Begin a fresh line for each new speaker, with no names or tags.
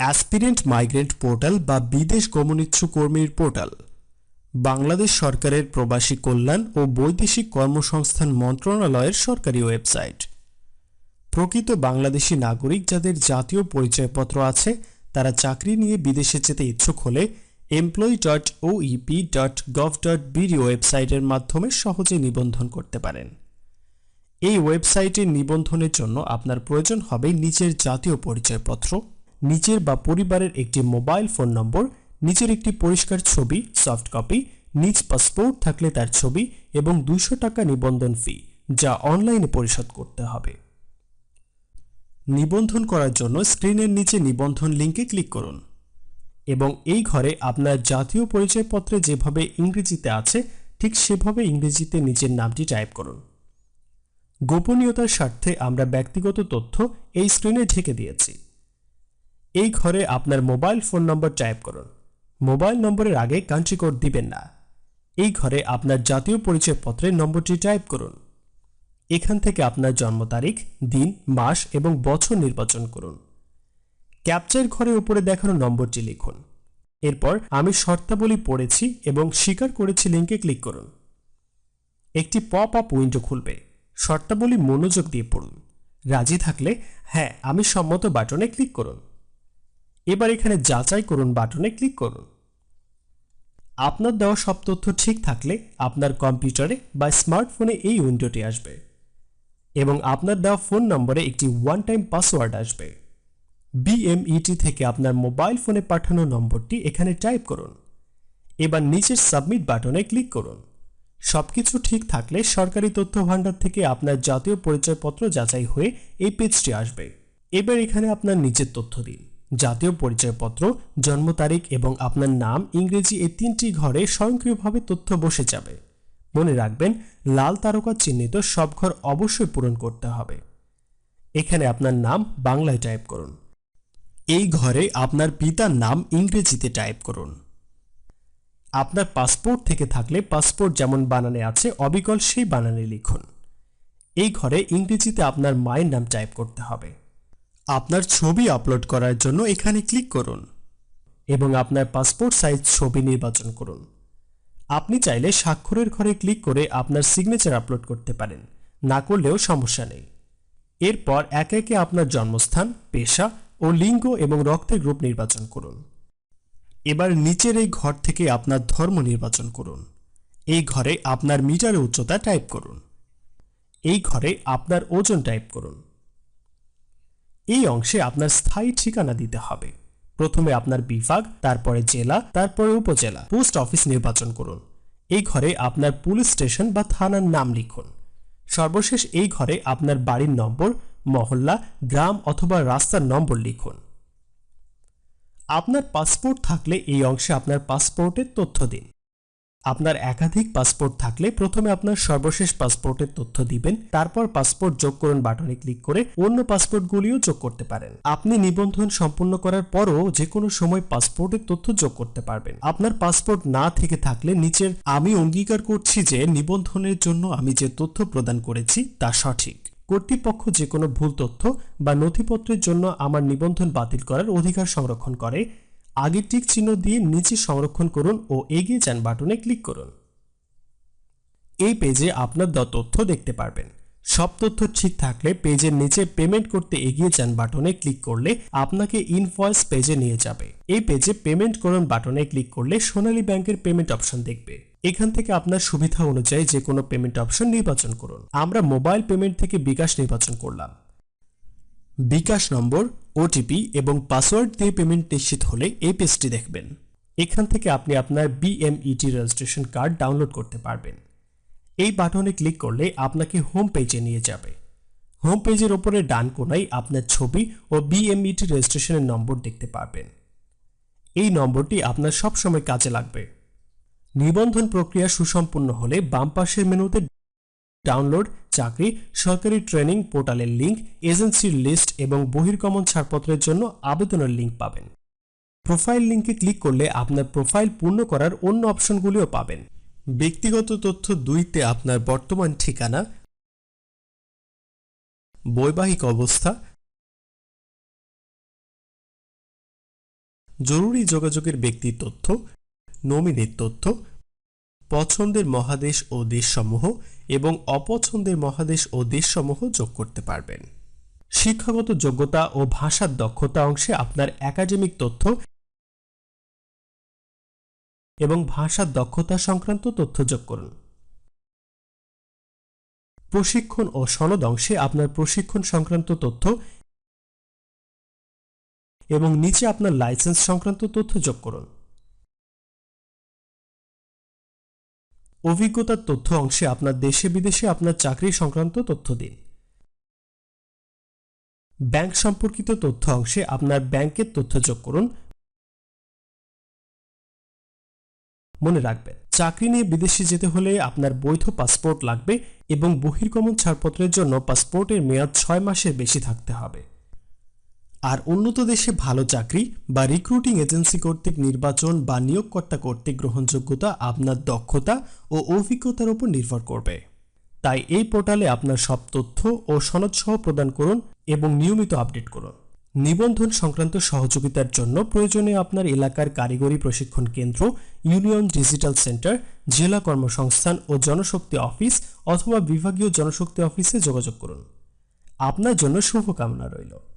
Aspirant migrant portal বা বিদেশ গমনিচ্ছু কর্মীর পোর্টাল। বাংলাদেশ সরকারের প্রবাসী কল্যাণ ও বৈদেশিক কর্মসংস্থান মন্ত্রণালয়ের সরকারি ওয়েবসাইট। প্রকৃত বাংলাদেশি নাগরিক যাদের জাতীয় পরিচয়পত্র আছে, তারা চাকরি নিয়ে বিদেশে যেতে ইচ্ছুক হলে employee dot OEP dot gov dot BD ওয়েবসাইটের মাধ্যমে সহজে নিবন্ধন করতে পারেন। এই ওয়েবসাইটে নিবন্ধনের জন্য আপনার প্রয়োজন হবে নিজের জাতীয় পরিচয়পত্র নিজের বা পরিবারের একটি মোবাইল ফোন নম্বর, নিজের একটি পরিষ্কার ছবি সফট কপি নিজ পাসপোর্ট থাকলে তার ছবি এবং দুশো টাকা নিবন্ধন ফি যা অনলাইনে পরিশোধ করতে হবে। নিবন্ধন করার জন্য স্ক্রিনের নিচে নিবন্ধন লিঙ্কে ক্লিক করুন এবং এই ঘরে আপনার জাতীয় পরিচয়পত্রে যেভাবে ইংরেজিতে আছে, ঠিক সেভাবে ইংরেজিতে নিজের নামটি টাইপ করুন। গোপনীয়তার স্বার্থে আমরা ব্যক্তিগত তথ্য এই স্ক্রিনে ঢেকে দিয়েছি। এই ঘরে আপনার মোবাইল ফোন নম্বর টাইপ করুন। মোবাইল নম্বরের আগে কান্ট্রি কোড দিবেন না। এই ঘরে আপনার জাতীয় পরিচয়পত্রের নম্বরটি টাইপ করুন। এখান থেকে আপনার জন্ম তারিখ, দিন, মাস এবং বছর নির্বাচন করুন। ক্যাপচার ঘরে উপরে দেখানো নম্বরটি লিখুন। এরপর আমি শর্তাবলী পড়েছি এবং স্বীকার করেছি লিঙ্কে ক্লিক করুন। একটি পপ আপ উইন্ডো খুলবে। শর্তাবলী মনোযোগ দিয়ে পড়ুন। রাজি থাকলে হ্যাঁ আমি সম্মত বাটনে ক্লিক করুন। এবার এখানে যাচাই করুন বাটনে ক্লিক করুন। আপনার দেওয়া সব তথ্য ঠিক থাকলে আপনার কম্পিউটারে বা স্মার্টফোনে এই উইন্ডোটি আসবে এবং আপনার দেওয়া ফোন নম্বরে একটি ওয়ান টাইম পাসওয়ার্ড আসবে বিএমইটি থেকে আপনার মোবাইল ফোনে পাঠানো নম্বরটি এখানে টাইপ করুন। এবার নিচের সাবমিট বাটনে ক্লিক করুন। সবকিছু ঠিক থাকলে সরকারি তথ্য ভাণ্ডার থেকে আপনার জাতীয় পরিচয়পত্র যাচাই হয়ে এই পেজটি আসবে। এবার এখানে আপনার নিজের তথ্য দিন। জাতীয় পরিচয়পত্র, জন্ম তারিখ এবং আপনার নাম, ইংরেজি এই তিনটি ঘরে স্বয়ংক্রিয়ভাবে তথ্য বসে যাবে। মনে রাখবেন, লাল তারকা চিহ্নিত সব ঘর অবশ্যই পূরণ করতে হবে। এখানে আপনার নাম বাংলায় টাইপ করুন। এই ঘরে আপনার পিতার নাম ইংরেজিতে টাইপ করুন। আপনার পাসপোর্ট থেকে থাকলে পাসপোর্ট যেমন বানানে আছে, অবিকল সেই বানানে লিখুন। এই ঘরে ইংরেজিতে আপনার মায়ের নাম টাইপ করতে হবে। আপনার ছবি আপলোড করার জন্য এখানে ক্লিক করুন এবং আপনার পাসপোর্ট সাইজ ছবি নির্বাচন করুন। আপনি চাইলে স্বাক্ষরের ঘরে ক্লিক করে আপনার সিগনেচার আপলোড করতে পারেন, না করলেও সমস্যা নেই। এরপর একে একে আপনার জন্মস্থান, পেশা ও লিঙ্গ এবং রক্তের গ্রুপ নির্বাচন করুন। এবার নিচের এই ঘর থেকে আপনার ধর্ম নির্বাচন করুন। এই ঘরে আপনার মিটারের উচ্চতা টাইপ করুন। এই ঘরে আপনার ওজন টাইপ করুন। এই অংশে আপনার স্থায়ী ঠিকানা দিতে হবে। প্রথমে আপনার বিভাগ, তারপরে জেলা, তারপরে উপজেলা। পোস্ট অফিস নির্বাচন করুন। এই ঘরে আপনার পুলিশ স্টেশন বা থানার নাম লিখুন। সর্বশেষ এই ঘরে আপনার বাড়ির নম্বর, মহল্লা, গ্রাম অথবা রাস্তার নম্বর লিখুন। আপনার পাসপোর্ট থাকলে এই অংশে আপনার পাসপোর্টের তথ্য দিন। আপনার একাধিক পাসপোর্ট থাকলে প্রথমে আপনার সর্বশেষ পাসপোর্টের তথ্য দিবেন, তারপর পাসপোর্ট যোগ করুন বাটনে ক্লিক করে অন্য পাসপোর্টগুলিও যোগ করতে পারেন। আপনি নিবন্ধন সম্পূর্ণ করার পরও যে কোনো সময় পাসপোর্টের তথ্য যোগ করতে পারবেন। আপনার পাসপোর্ট না থেকে থাকলে নিচের আমি অঙ্গীকার করছি যে নিবন্ধনের জন্য আমি যে তথ্য প্রদান করেছি তা সঠিক। কর্তৃপক্ষ যে কোনো ভুল তথ্য বা নথিপত্রের জন্য আমার নিবন্ধন বাতিল করার অধিকার সংরক্ষণ করে। আগের টিক চিহ্ন দিয়ে নিচে সংরক্ষণ করুন ও এগিয়ে যান বাটনে ক্লিক করুন। এই পেজে আপনার দেওয়া তথ্য দেখতে পারবেন। সব তথ্য ঠিক থাকলে পেজের নিচে পেমেন্ট করতে এগিয়ে যান বাটনে ক্লিক করলে আপনাকে ইনভয়েস পেজে নিয়ে যাবে। এই পেজে পেমেন্ট করুন বাটনে ক্লিক করলে সোনালী ব্যাংকের পেমেন্ট অপশন দেখবে। এখান থেকে আপনার সুবিধা অনুযায়ী যে কোনো পেমেন্ট অপশন নির্বাচন করুন। আমরা মোবাইল পেমেন্ট থেকে বিকাশ নির্বাচন করলাম। বিকাশ নম্বর ওটিপি এবং পাসওয়ার্ড দিয়ে পেমেন্ট নিশ্চিত হলে এই পেজটি দেখবেন। এখান থেকে আপনি আপনার বিএমইটি রেজিস্ট্রেশন কার্ড ডাউনলোড করতে পারবেন। এই বাটনে ক্লিক করলে আপনাকে হোম পেজে নিয়ে যাবে। হোম পেজের ওপরে ডান কোনায় আপনার ছবি ও বিএমইটি রেজিস্ট্রেশনের নম্বর দেখতে পারবেন এই নম্বরটি আপনার সবসময় কাজে লাগবে। নিবন্ধন প্রক্রিয়া সুসম্পন্ন হলে বাম পাশের মেনুতে ডাউনলোড, চাকরি, সরকারি ট্রেনিং পোর্টালের লিংক এজেন্সির লিস্ট এবং বহির্গমন ছাড়পত্রের জন্য আবেদনের লিংক পাবেন। প্রোফাইল লিংকে ক্লিক করলে আপনার প্রোফাইল পূর্ণ করার অন্য অপশনগুলিও পাবেন। ব্যক্তিগত তথ্য দুইতে আপনার বর্তমান ঠিকানা, বৈবাহিক অবস্থা, জরুরি যোগাযোগের ব্যক্তির তথ্য, নমিনির তথ্য পছন্দের মহাদেশ ও দেশসমূহ এবং অপছন্দের মহাদেশ ও দেশসমূহ যোগ করতে পারবেন। শিক্ষাগত যোগ্যতা ও ভাষার দক্ষতা অংশে আপনার একাডেমিক তথ্য এবং ভাষার দক্ষতা সংক্রান্ত তথ্য যোগ করুন। প্রশিক্ষণ ও সনদ অংশে আপনার প্রশিক্ষণ সংক্রান্ত তথ্য এবং নিচে আপনার লাইসেন্স সংক্রান্ত তথ্য যোগ করুন। অভিজ্ঞতার তথ্য অংশে আপনার দেশে বিদেশে আপনার চাকরি সংক্রান্ত তথ্য দিন। ব্যাংক সম্পর্কিত তথ্য অংশে আপনার ব্যাংকের তথ্য যোগ করুন। মনে রাখবেন, চাকরি নিয়ে বিদেশে যেতে হলে আপনার বৈধ পাসপোর্ট লাগবে এবং বহির্গমন ছাড়পত্রের জন্য পাসপোর্টের মেয়াদ ছয় মাসের বেশি থাকতে হবে। আর উন্নত দেশে ভালো চাকরি বা রিক্রুটিং এজেন্সি কর্তৃক নির্বাচন বা নিয়োগকর্তা কর্তৃক গ্রহণযোগ্যতা আপনার দক্ষতা ও অভিজ্ঞতার উপর নির্ভর করবে। তাই এই পোর্টালে আপনার সব তথ্য ও সনদ সহ প্রদান করুন এবং নিয়মিত আপডেট করুন। নিবন্ধন সংক্রান্ত সহযোগিতার জন্য প্রয়োজনে আপনার এলাকার কারিগরি প্রশিক্ষণ কেন্দ্র, ইউনিয়ন ডিজিটাল সেন্টার, জেলা কর্মসংস্থান ও জনশক্তি অফিস অথবা বিভাগীয় জনশক্তি অফিসে যোগাযোগ করুন। আপনার জন্য শুভকামনা রইল।